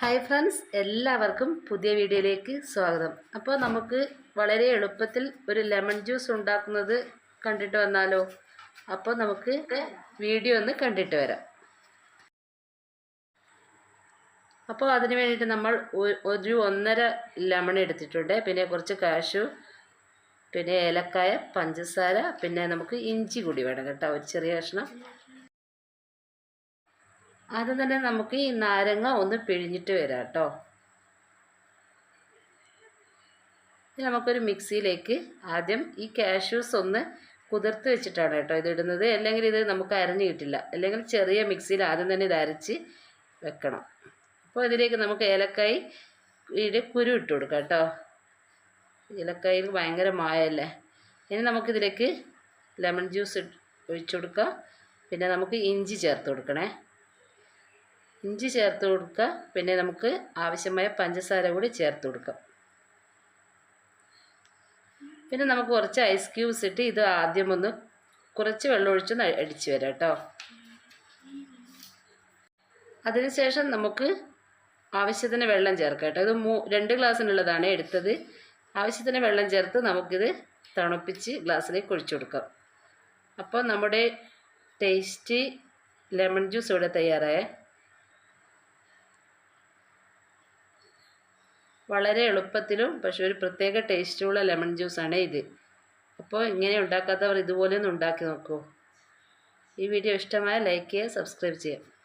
Hi friends എല്ലാവർക്കും പുതിയ വീഡിയോയിലേക്ക് സ്വാഗതം. അപ്പോൾ നമുക്ക് വളരെ എളുപ്പത്തിൽ ഒരു ലെമൺ ജ്യൂസ് ഉണ്ടാക്കുന്നത് കണ്ടിട്ട് വന്നാലോ? അപ്പോൾ നമുക്ക് വീഡിയോ ഒന്ന് കണ്ടിട്ട് വരാം. അപ്പോൾ അതിന് വേണ്ടിയിട്ട് നമ്മൾ ഒരു ഒന്നര ലെമൺ എടുത്തിട്ടുണ്ട്. പിന്നെ കുറച്ച് കാശു പിന്നെ ഏലക്കായ പഞ്ചസാര പിന്നെ നമുക്ക് ഇഞ്ചി കൂടി വേണം കേട്ടോ. ഒരു ചെറിയ കഷ്ണം. ആദ്യം തന്നെ നമുക്ക് ഈ നാരങ്ങ ഒന്ന് പിഴിഞ്ഞിട്ട് വരാം കേട്ടോ. നമുക്കൊരു മിക്സിയിലേക്ക് ആദ്യം ഈ കാഷ്യൂസ് ഒന്ന് കുതിർത്ത് വെച്ചിട്ടാണ് കേട്ടോ ഇത് ഇടുന്നത്. അല്ലെങ്കിൽ ഇത് നമുക്ക് അരഞ്ഞു കിട്ടില്ല. അല്ലെങ്കിൽ ചെറിയ മിക്സിയിൽ ആദ്യം തന്നെ ഇത് അരച്ച് വെക്കണം. അപ്പോൾ ഇതിലേക്ക് നമുക്ക് ഏലക്കായി ഇതിന്റെ കുരു ഇട്ട് കൊടുക്കാം കേട്ടോ. ഏലക്കായിൽ ഭയങ്കര മായല്ലേ. ഇനി നമുക്കിതിലേക്ക് ലെമൺ ജ്യൂസ് ഒഴിച്ചു കൊടുക്കാം. പിന്നെ നമുക്ക് ഇഞ്ചി ചേർത്ത് കൊടുക്കണേ. ഇഞ്ചി ചേർത്ത് കൊടുക്കുക പിന്നെ നമുക്ക് ആവശ്യമായ പഞ്ചസാര കൂടി ചേർത്ത് കൊടുക്കാം. പിന്നെ നമുക്ക് കുറച്ച് ഐസ് ക്യൂബ്സ് ഇട്ട് ഇത് ആദ്യം ഒന്ന് കുറച്ച് വെള്ളം ഒഴിച്ച് അ- അടിച്ച് വരാം കേട്ടോ. അതിനുശേഷം നമുക്ക് ആവശ്യത്തിന് വെള്ളം ചേർക്കാം കേട്ടോ. ഇത് മൂ രണ്ട് ഗ്ലാസ്സിനുള്ളതാണ് എടുത്തത്. ആവശ്യത്തിന് വെള്ളം ചേർത്ത് നമുക്കിത് തണുപ്പിച്ച് ഗ്ലാസ്സിലേക്ക് ഒഴിച്ചു കൊടുക്കാം. അപ്പോൾ നമ്മുടെ ടേസ്റ്റി ലെമൺ ജ്യൂസ് ഇവിടെ തയ്യാറായേ. വളരെ എളുപ്പത്തിലും പക്ഷെ ഒരു പ്രത്യേക ടേസ്റ്റുള്ള ലെമൺ ജ്യൂസാണ് ഇത്. അപ്പോൾ ഇങ്ങനെ ഉണ്ടാക്കാത്തവർ ഇതുപോലെ ഒന്ന് ഉണ്ടാക്കി നോക്കൂ. ഈ വീഡിയോ ഇഷ്ടമായ ലൈക്ക് ചെയ്യുക സബ്സ്ക്രൈബ് ചെയ്യുക.